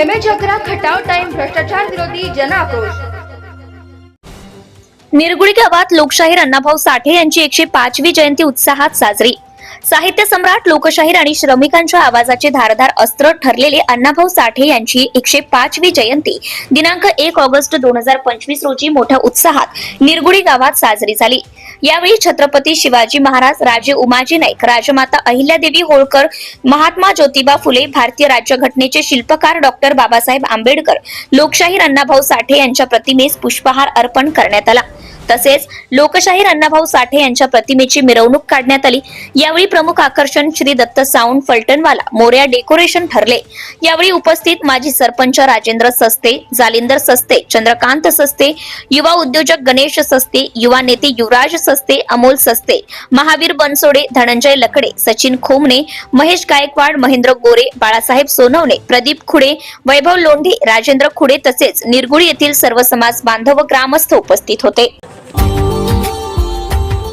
M H अकरा Khatav time भ्रष्टाचार विरोधी जन आक्रोश निरगुडी गावात लोकशाहीर अण्णाभाऊ साठे यांची एकशे पाचवी जयंती उत्साहात साजरी. साहित्य सम्राट लोकशाहीर आणि श्रमिकांच्या आवाजाचे धारधार अस्त्र ठरलेले अण्णाभाऊ साठे यांची एकशे पाचवी जयंती. दिनांक एक ऑगस्ट दोन हजार पंचवीस रोजी मोठ्या उत्साहात निरगुडी गावात साजरी झाली. यावेळी छत्रपती शिवाजी महाराज राजे उमाजी नाईक राजमाता अहिल्यादेवी होळकर महात्मा ज्योतिबा फुले भारतीय राज्यघटनेचे शिल्पकार डॉक्टर बाबासाहेब आंबेडकर लोकशाहीर अण्णाभाऊ साठे यांच्या प्रतिमेस पुष्पहार अर्पण करण्यात आला. तसेच लोकशाहीर अण्णाभाऊ साठे यांच्या प्रतिमेची मिरवणूक काढण्यात आली. यावेळी प्रमुख आकर्षण श्री दत्त साऊंड फलटणवाला मोर्या डेकोरेशन ठरले. यावेळी उपस्थित माजी सरपंच राजेंद्र सस्ते जालिंदर सस्ते चंद्रकांत सस्ते युवा उद्योजक गणेश सस्ते युवा नेते युवराज सस्ते अमोल सस्ते महावीर बनसोडे धनंजय लकडे सचिन खोमणे महेश गायकवाड महेंद्र गोरे बाळासाहेब सोनवणे प्रदीप खुडे वैभव लोंढे राजेंद्र खुडे तसेच निरगुडी येथील सर्व समाज बांधव व ग्रामस्थ उपस्थित होते.